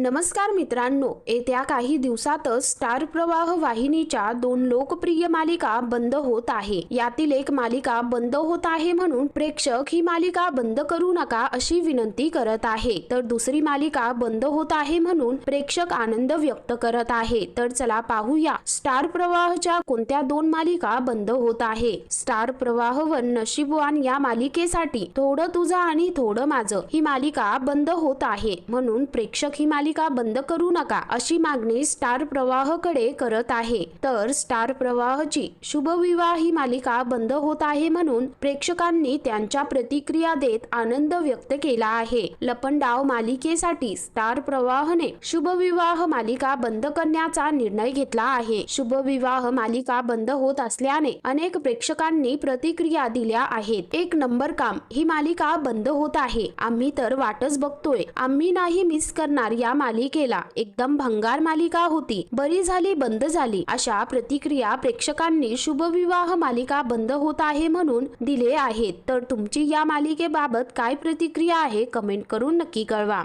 नमस्कार मित्रांनो येत्या काही दिवसातच स्टार प्रवाह वाहिनीच्या दोन लोकप्रिय मालिका बंद होत आहे. यातील एक मालिका बंद होत आहे म्हणून प्रेक्षक ही मालिका बंद करू नका अशी विनंती करत आहे. तर दुसरी मालिका बंद होत आहे म्हणून प्रेक्षक आनंद व्यक्त करत आहे. तर चला पाहूया स्टार प्रवाहच्या कोणत्या दोन मालिका बंद होत आहे? स्टार प्रवाह व नशीबवान या मालिकेसाठी थोडं तुझं आणि थोडं माझं ही मालिका बंद होत आहे म्हणून प्रेक्षक ही मालिका बंद करू नका अशी मागणी स्टार प्रवाहकडे करत आहे. तर स्टार प्रवाहची शुभविवाह ही मालिका बंद होत आहे म्हणून प्रेक्षकांनी त्यांच्या प्रतिक्रिया देत आनंद व्यक्त केला आहे. लपंडाव मालिकेसाठी स्टार प्रवाहने शुभविवाह मालिका बंद करण्याचा निर्णय घेतला आहे. शुभविवाह मालिका बंद होत असल्याने अनेक प्रेक्षकांनी प्रतिक्रिया दिल्या आहेत. एक नंबर काम ही मालिका बंद होत आहे. आम्ही तर वाटच बघतोय. आम्ही नाही मिस करणार या मालिकेला एकदम भंगार मालिका होती. बरी झाली बंद झाली. अशा प्रतिक्रिया प्रेक्षकांनी शुभविवाह मालिका बंद होत आहे म्हणून दिले आहेत. तर तुमची या मालिकेबाबत काय प्रतिक्रिया आहे कमेंट करून नक्की कळवा.